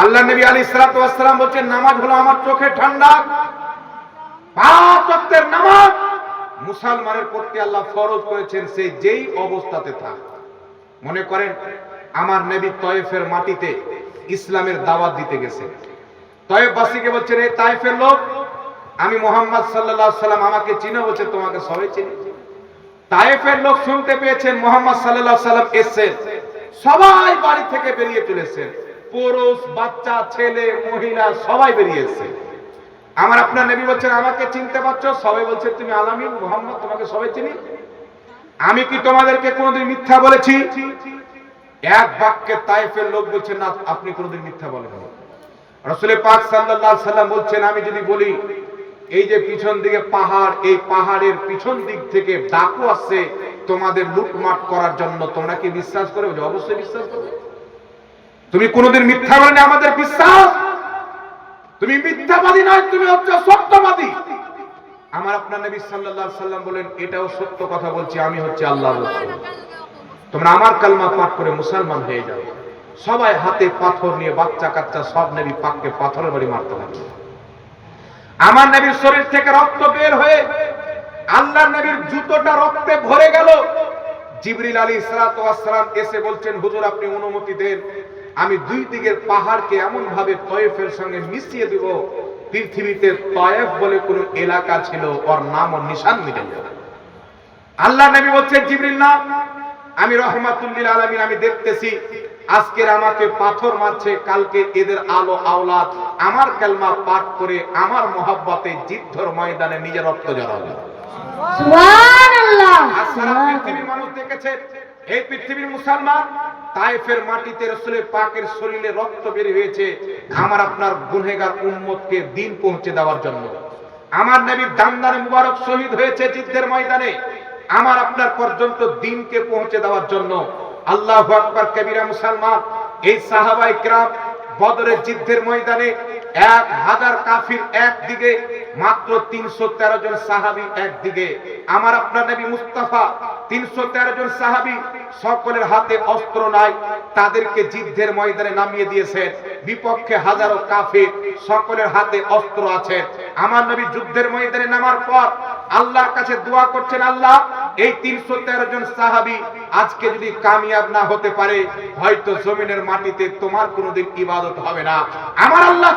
আল্লাহ নবী আলী সালাম বলছেন, নামাজ হলো আমার চোখে ঠান্ডা। পাঁচ ওয়াক্তের নামাজ। মুসলমানের প্রতি আল্লাহ ফরজ করেছেন, সে যেই অবস্থাতে থাক। মনে করেন, আমার নবী তয়েফের মাটিতে ইসলামের দাওয়াত দিতে গেছে। তয়েফবাসীকে বলছেন, এই তাইফের লোক, আমি মোহাম্মদ সাল্লাল্লাহু সাল্লাম আমাকে চিনে বলছে, তোমাকে সবাই চিনি। তায়েফের লোক শুনতে পেয়েছেন, মোহাম্মদ সাল্লাল্লাহু সাল্লাম এসেছেন। সবাই বাড়ি থেকে বেরিয়ে চলেছেন। পুরুষ, বাচ্চা, ছেলে, মহিলা, সবাই বেরিয়ে এসেছে আমার আপনার নবী বলছেন, আমাকে চিনতে পারছ? সবাই বলছে, তুমি আলামিন, মোহাম্মদ, তোমাকে সবাই চিনি। আমি কি তোমাদেরকে কোনোদিন মিথ্যা বলেছি? এক বাক্যে তাইফের লোক বলছেন না, আপনি কোনোদিন মিথ্যা বলেন রসুলের পাক আলাইহি সাল্লাম বলছেন, আমি যদি বলি, এই যে পিছন দিকে পাহাড়, এই পাহাড়ের পিছন দিক থেকে ডাকু আসছে তোমাদের লুটমাট করার জন্য, তোমরা কি বিশ্বাস করে অবশ্যই বিশ্বাস করবে। তুমি কোনোদিন মিথ্যা বলেনি আমাদের বিশ্বাস? তুমি মিথ্যাবাদী নয়, তুমি হচ্ছে সত্যবাদী। আমার আপনার নবী সাল্লাল্লাহু সাল্লাম বলেন, এটাও সত্য কথা বলছি, আমি হচ্ছে আল্লাহর রাসূল। তোমরা আমার কালমা পাঠ করে মুসলমান হয়ে যাও। সবাই হাতে পাথর নিয়ে বাচ্চা কাচ্চা সব নবী পাককে পাথরের বাড়ি মারতে লাগল আমার নবীর শরীর থেকে রক্ত বের হয়ে আল্লাহ নবীর জুতোটা রক্তে ভরে গেল। জিবরিল আলী সালাম এসে বলছেন, হুজুর, আপনি অনুমতি দেন। আমি দুই দিকের পাহাড়কে এমন ভাবে তয়েফের সঙ্গে মিশিয়ে দেব পৃথিবীতে তয়েফ বলে কোন এলাকা ছিল ওর নাম ও নিশান মিটে যাবে আল্লাহ নবী বলছেন জিবরিল না আমি রহমাতুল্লিল আলামিন আমি দেখতেছি আজকের আমাকে পাথর মারছে কালকে এদের আলো আওলাদ আমার কালমা পাঠ করে আমার মহাব্বতে যুদ্ধর ময়দানে নিজের রক্ত জড়াবে পৃথিবীর মানুষ দেখেছে এই পৃথিবীর মুসলমান তাইফের মাটিতে রসুলের পাকের শরীরে রক্ত বের হয়েছে আমার আপনার গুনহেগার উম্মতকে দিন পৌঁছে দেওয়ার জন্য। আমার নবীর দান্দানে মুবারক শহীদ হয়েছে যুদ্ধের ময়দানে। আমার আপনার পর্যন্ত দিনকে পৌঁছে দেওয়ার জন্য আল্লাহ আকবার, কবিরা মুসলমান, এই সাহাবাই ক্রাম বদরের যুদ্ধের ময়দানে এক হাজার কাফির একদিকে, মাত্র তিনশো তেরো জন সাহাবি একদিকে। আমার আপনার নবী মুস্তাফা, তিনশো তেরো জন সাহাবি সকলের হাতে অস্ত্র নাই, তাদেরকে যুদ্ধের ময়দানে নামিয়ে দিয়েছেন। বিপক্ষে হাজারো কাফির সকলের হাতে অস্ত্র আছে। আমার নবী যুদ্ধের ময়দানে নামার পর আল্লাহর কাছে দোয়া করছেন আল্লাহ এই তিনশো তেরো জন সাহাবি আজকে যদি কামিয়াব না হতে পারে হয়তো জমিনের মাটিতে তোমার কোনোদিন ইবাদত হবে না। আমার আল্লাহ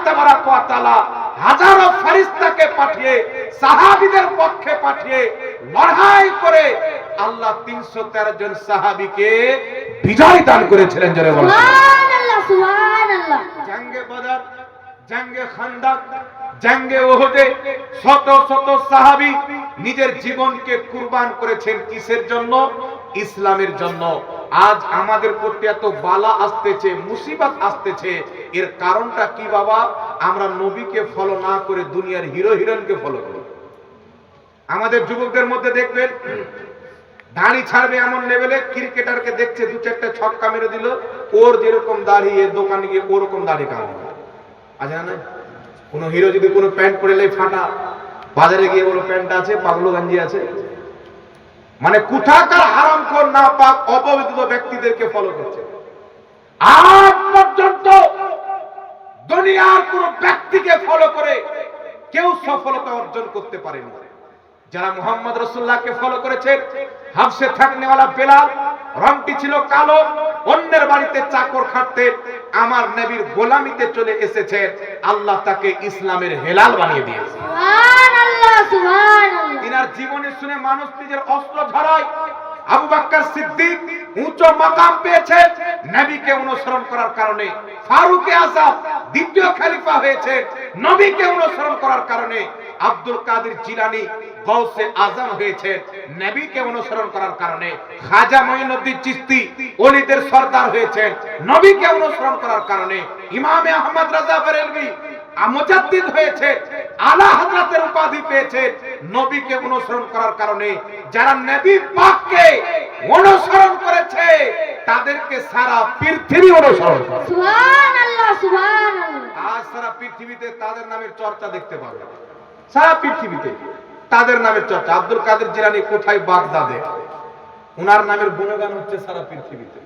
ওয়া হাজারো ফেরেশতাকে পাঠিয়ে সাহাবীদের পক্ষে পাঠিয়ে লড়াই করে আল্লাহ তিনশো তেরো জন সাহাবীকে বিজয় দান করেছিলেন জোরে বলেন। জাঙ্গে বাজার জাঙ্গে খান্দাক জাঙ্গে ওহদে শত শত সাহাবী নিজের জীবনকে কুরবান করেছেন কিসের জন্য? ইসলামের জন্য। আজ আমাদের প্রতি এত বালা আসতেছে, মুসিবত আসতেছে। এর কারণটা কি বাবা? আমরা নবীকে ফলো না করে দুনিয়ার হিরো হিরোইনকে ফলো করি। আমাদের যুবকদের মধ্যে দেখবেন, দাড়ি ছাড়বে এমন লেভেলে ক্রিকেটারকে দেখছে দু চারটা ছক্কা মেরে দিল, ওর যেরকম দাঁড়িয়ে দোকানে গিয়ে ওরকম দাড়ি কামাবে আছে কোন হিরো যদি কোনো প্যান্ট পরে ফাটা। বাজারে গিয়ে বলো প্যান্ট আছে পাগলো গাঞ্জি আছে। মানে কোথাকার হারাম কর না পাক অপবিত্র ব্যক্তিদেরকে ফলো করছে। আজ পর্যন্ত দুনিয়ার কোন ব্যক্তিকে ফলো করে কেউ সফলতা অর্জন করতে পারেনি। যারা মোহাম্মদ রসুল্লাহকে ফলো করেছেন হাফসে থাকনেওয়ালা বেলাল রংটি ছিল কালো অন্যের বাড়িতে চাকর খাটতেন আমার নবীর গোলামিতে চলে এসেছেন আল্লাহ তাকে ইসলামের হেলাল বানিয়ে দিয়েছে। সুবহানাল্লাহ সুবহানাল্লাহ। তিনার জীবনে শুনে মানুষ নিজের অস্ত্র ঝরায় আবু বাক্কার সিদ্দিক উচ্চ মাকাম পেয়েছে নবীকে অনুসরণ করার কারণে ফারুকে আজাদ দ্বিতীয় খলিফা হয়েছে নবীকে অনুসরণ করার কারণে আব্দুল কাদের জিলানি গৌসে আজম হয়েছে। নবীকে অনুসরণ করার কারণে খাজা মঈনুদ্দিন ওলিদের সর্দার হয়েছেন। নবীকে অনুসরণ করার কারণে ইমামে আহমদ রাজা বেরেলভি মুজাদ্দিদ হয়েছে। আলা হযরতের উপাধি পেয়েছে। নবীকে অনুসরণ করার কারণে যারা নবী পাককে অনুসরণ করেছে তাদেরকে সারা পৃথিবী অনুসরণ করে। সুবহানাল্লাহ সুবহানাল্লাহ। আজ সারা পৃথিবীতে তাদের নামের চর্চা দেখতে পাবে। সারা পৃথিবীতে তাদের নামের চর্চা। আব্দুল কাদের জিলানি কোথায়? বাগদাদে। উনার নামের গুণগান হচ্ছে সারা পৃথিবীতে।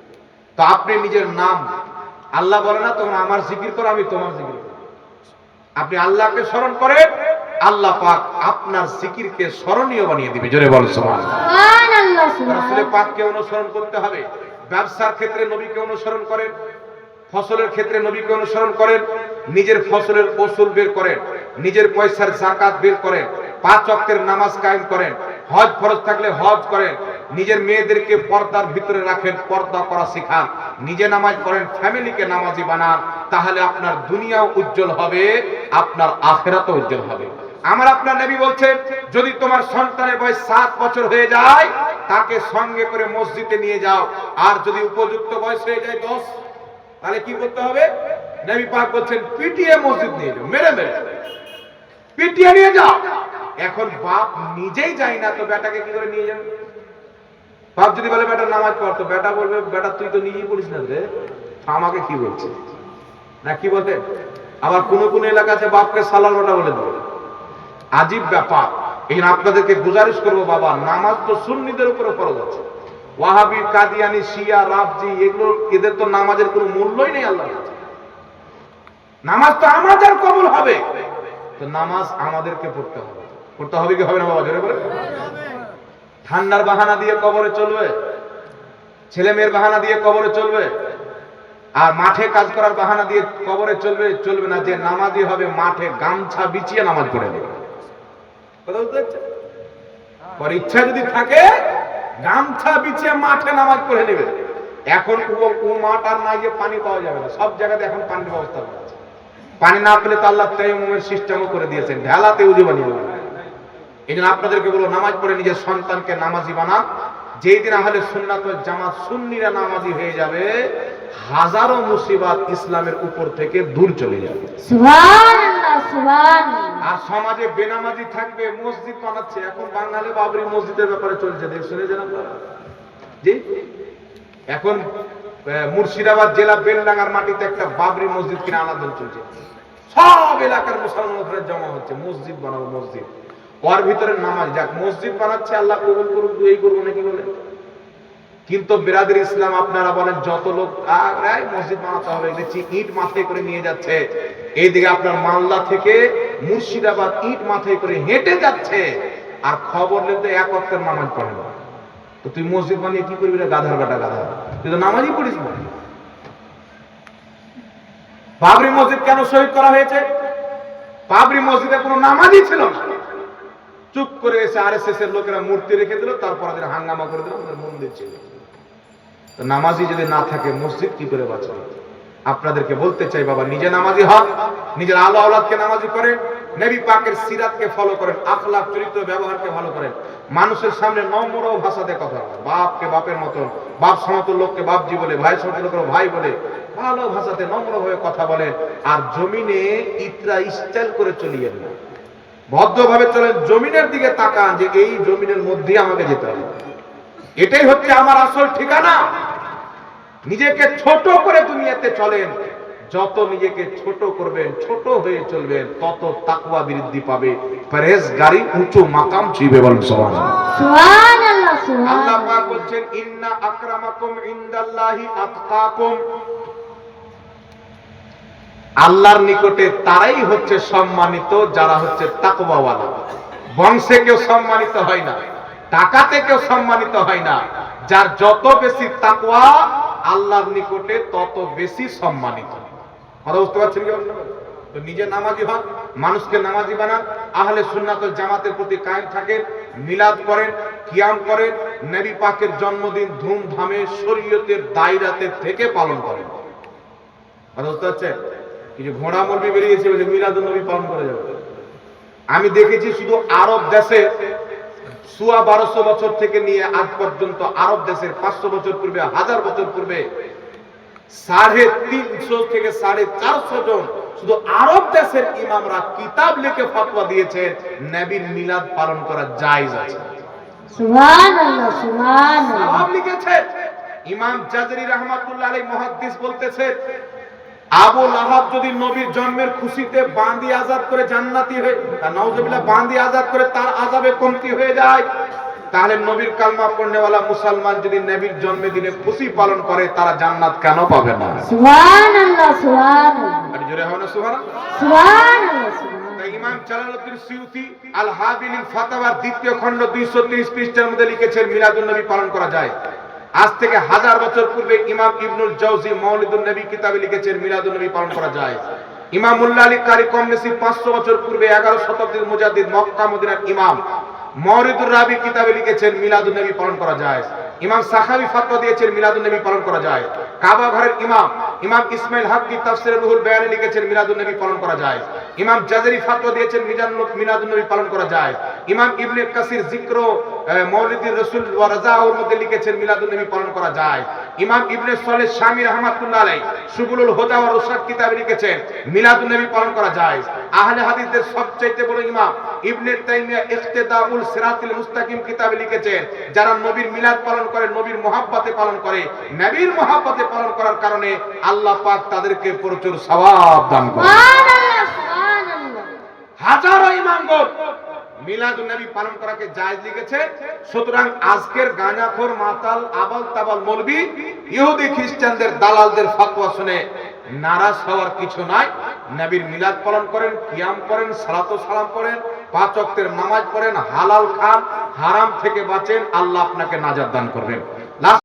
তো আপনি নিজের নাম আল্লাহ বলে না তোমরা আমার জিকির করো আমি তোমার জিকির করো আপনি আল্লাহকে স্মরণ করেন আল্লাহ পাক আপনার জিকিরকে স্মরণীয় বানিয়ে দিবে। জোরে বল সুবহানাল্লাহ। রাসূলের পাককে অনুসরণ করতে হবে। ব্যবসার ক্ষেত্রে নবীকে অনুসরণ করেন ফসলের ক্ষেত্রে নবীকে অনুসরণ করেন নিজের ফসলের ওসুল বের করেন। নিজের পয়সার জাকাত বের করেন, পাঁচ ওয়াক্তের নামাজ কায়েম করেন, হজ ফরজ থাকলে হজ করেন, নিজের মেয়েদেরকে পর্দার ভিতরে রাখেন, পর্দা করা শেখান, নিজে নামাজ পড়েন, ফ্যামিলিকে নামাজি বানান, তাহলে আপনার দুনিয়াও উজ্জ্বল হবে, আপনার আখেরাতও উজ্জ্বল হবে। আমার আপনার নবী বলছেন যদি তোমার সন্তানের বয়স সাত বছর হয়ে যায়, তাকে সঙ্গে করে মসজিদে নিয়ে যাও, আর যদি উপযুক্ত বয়স হয়ে যায় দশ, তাহলে কি করতে হবে? নবী পাক বলছেন, পিটিয়ে মসজিদ নিয়ে যাও, মেরে মেরে। পিটিয়ে নিয়ে যাও। এখন বাপ নিজেই যায় না, তো বেটাকে কি করে নিয়ে যাবে? বাপ যদি বলে, বেটা, নামাজ পড়তো বেটা বলবে, বেটা, তুই তো নিজেই পড়িস না রে। আমাকে কি বলছে? না, কি বলতে আবার কোন কোন এলাকা আছে, বাপকে সালার বেটা বলে দেবে। আজীব ব্যাপার। এই আপনাদেরকে গুজারিশ করব, বাবা। নামাজ তো সুন্নিদের উপরে ফরজ আছে। ওয়াহাবি, কাদিয়ানি, শিয়া, রাবজি, এগুলো, এদের তো নামাজের কোনো মূল্যই নেই আল্লাহ নামাজ তো আমাদের কবুল হবে। তো নামাজ আমাদেরকে পড়তে হবে। পড়তে হবে কি হবে না বাবা? জোরে ঠান্ডার বাহানা দিয়ে কবরে চলবে। ছেলে মেয়ের বাহানা দিয়ে কবরে চলবে। আর মাঠে কাজ করার বাহানা দিয়ে কবরে চলবে চলবে না। যে নামাজি হবে মাঠে গামছা বিছিয়ে নামাজ পড়ে বুঝতে পারছেন? ইচ্ছা যদি থাকে, গামছা বিছিয়ে মাঠে নামাজ পড়ে নেবে। এখন ও মাঠ আর না গিয়ে পানি পাওয়া যাবে না। সব জায়গাতে এখন পানির ব্যবস্থা করা পানি না পেলে তো আল্লাহ তাইমুমের সিস্টেমও করে দিয়েছেন। ঢেলাতে উজু বানিয়ে দেবেন এই জন্য আপনাদেরকে বলব নামাজ পড়ে নিজের সন্তানকে নামাজি বানান যেই দিন আহলে সুন্নাত জামাত সুন্নিরা নামাজি হয়ে যাবে হাজারো মুসিবাত ইসলামের উপর থেকে দূর চলে যাবে। আর সমাজে বেনামাজি থাকবে মসজিদ বানাচ্ছে। এখন বাঙালি বাবরি মসজিদের ব্যাপারে চলছে। দেখ শুনেছেন আপনারা? জি? এখন মুর্শিদাবাদ জেলা বেলডাঙ্গার মাটিতে একটা বাবরি মসজিদ কিনে আনাদন চলছে। সব এলাকার মুসলমান জমা হচ্ছে, মসজিদ বানাবো, মসজিদ। ওর ভিতরে নামাজ, যাক, মসজিদ বানাচ্ছে, আল্লাহ কবুল করুক, এই করব নাকি বলে। কিন্তু বিরাদের ইসলাম আপনারা বলেন, যত লোক মসজিদ বানাতে হবে, দেখছি ইট মাথায় করে নিয়ে যাচ্ছে। এইদিকে আপনার মালদা থেকে মুর্শিদাবাদ ইট মাথায় করে হেঁটে যাচ্ছে, আর খবর নিতে এক অক্টের নামাজ পড়ে না। তো তুই মসজিদ বানিয়ে কি করবি গাধার বেটা গাধা। তুই তো নামাজই পড়িস না বাবরি মসজিদ কেন শহীদ করা হয়েছে? বাবরি মসজিদে কোনো নামাজই ছিল না। চুপ করে এসে আর এস এর লোকেরা মূর্তি রেখে দিল, তারপর ওদের হাঙ্গামা করে দিল, ওদের মন্দির ছিল নামাজি যদি না থাকে, মসজিদ কি করে বাঁচবে? আপনাদেরকে বলতে চাই, বাবা, নিজে নামাজি হন নিজের আলো আওলাদকে নামাজি করেন নবী পাকের সিরাতকে ফলো করেন আখলাক চরিত্র ব্যবহারকে ভালো করেন। মানুষের সামনে নম্র ভাষাতে কথা বাপকে বাপের মতন, বাপ সমতুল লোককে বাপজি বলে, ভাই সমতুল লোকের ভাই বলে, ভালো ভাষাতে নম্র হয়ে কথা বলেন আর জমিনে ইতরা স্টাইল করে চলিয়েন না। ভদ্রভাবে চলেন, জমিনের দিকে তাকান যে এই জমিনের মধ্যে আমাকে যেতে হবে। এটাই হচ্ছে আমার আসল ঠিকানা। নিজেকে ছোট করে দুনিয়াতে চলেন। যত নিজেকে ছোট করবেন ছোট হয়ে চলবেন তত তাকওয়া বৃদ্ধি পাবে। পরেজ গাড়ি উঁচু মাকাম ছুঁবে বলেন সবাই আল্লাহ পাক বলছেন ইন্না আকরামাকুম ইনদাল্লাহি আতকাকুম। আল্লাহর নিকটে তারাই হচ্ছে সম্মানিত যারা হচ্ছে তাকওয়াওয়ালা। বংশে কেউ সম্মানিত হয় না টাকাতে কেউ সম্মানিত হয় না। যার যত বেশি তাকওয়া আল্লাহর নিকটে তত বেশি সম্মানিত। কথা বুঝতে পারছেন কি তো নিজে নামাজি হন, মানুষকে নামাজি বানান, আহলে সুন্নাত জামাতের প্রতি কায়েম থাকেন, মিলাদ করেন, কিয়াম করেন, নবী পাকের জন্মদিন ধুমধামে শরীয়তের দায়রাতে থেকে পালন করেন। কথা বুঝতে পারছেন? কিছু ঘোড়া মলবি বেরিয়েছে বলে মিলাদ নবী পালন করে যাবে। আমি দেখেছি শুধু আরব দেশে সুয়া বারোশো বছর থেকে নিয়ে আজ পর্যন্ত আরব দেশের পাঁচশো বছর পূর্বে, হাজার বছর পূর্বে সাড়ে তিনশো থেকে সাড়ে চারশো জন। শুধু আরব দেশের ইমামরা কিতাব লিখে ফতোয়া দিয়েছেন নবীর মিলাদ পালন করা জায়েজ আছে। সুবহানাল্লাহ সুবহানাল্লাহ। লিখেছেন ইমাম জাজরি রহমাতুল্লাহ আলাইহি মুহাদ্দিস বলতেছেন আবু লাহাব যদি নবীর জন্মের খুশিতে বাঁধি আজাদ করে জান্নাতি হয়ে নাউজুবিল্লাহ বাঁধি আজাদ করে তার আজাবে কমতি হয়ে যায়? তাহলে নবীর কালমা পড়নেওয়ালা মুসলমান যদি নবীর জন্মদিনে খুশি পালন করে তারা জান্নাত কেন পাবে না? সুবহানাল্লাহ সুবহানাল্লাহ। আর জোরে হবে না সুবহানাল্লাহ সুবহানাল্লাহ। ইমাম জালালউদ্দিন সিউতি আল ফাতাওয়ার দ্বিতীয় খণ্ড 230 পৃষ্ঠার মধ্যে লিখেছেন মিলাদুন নবী পালন করা যায়। আজ থেকে হাজার বছর পূর্বে ইমাম ইবনুল জাওজি মাউলিদুন নবী কিতাবে লিখেছেন মিলাদুন নবী পালন করা যায়। ইমাম আলী কারি কমনেসি 500 বছর পূর্বে 11 শতাব্দীর মুজাদ্দিদ মক্কা মদিনার ইমাম মওরিদুর রাবি কিতাবে লিখেছেন, মিলাদুন নবী পালন করা যায়। ইমাম সাখাবি ফাতোয়া দিয়েছেন, মিলাদুন নবী পালন করা যায়। কাবা ঘরের ইমাম ইমাম ইসমাইল হক কি তাফসিরে রুহুল বায়ানে লিখেছেন, মিলাদুন নবী পালন করা যায়। ইমাম জাজারি ফাতোয়া দিয়েছেন মিলাদুন নবী পালন করা যায়। ইমাম ইবনে কাসির যিকর মৌলিদির রাসূল ওয়া রাজাউর মধ্যে লিখেছেন মিলাদুন নবী পালন করা যায়। ইমাম ইবনে সলেহ শামী রাহমাতুল্লাহ আলাইহি সুবুলুল হুদা ওয়া রুশাদ কিতাবে লিখেছেন মিলাদুন নবী পালন করা যায়। আহলে হাদিসদের সবচেয়ে বড় ইমাম ইবনে তাইমিয়া ইখতিদাউল সিরাতুল মুস্তাকিম কিতাবে লিখেছেন যারা নবীর মিলাদ পালন করে নবীর মহাব্বতে পালন করে নবীর মহাব্বতে পালন করার কারণে আল্লাহ পাক তাদেরকে প্রচুর সওয়াব দান করে সুবহানাল্লাহ সুবহানাল্লাহ। হাজারো ইমামগণ পালন করাকে জায়েজ লিখেছে। সুতরাং আজকের গাঁজাখোর মাতাল আবাল তাবাল মলবি, ইহুদি খ্রিস্টানদের দালালদের শুনে নারাজ হওয়ার কিছু নাই। নবীর মিলাদ পালন করেন, কিয়াম করেন, সালাত সালাম করেন, পাঁচ নামাজ পড়েন, হালাল খান, হারাম থেকে বাঁচেন, আল্লাহ আপনাকে নাজাত দান করবেন।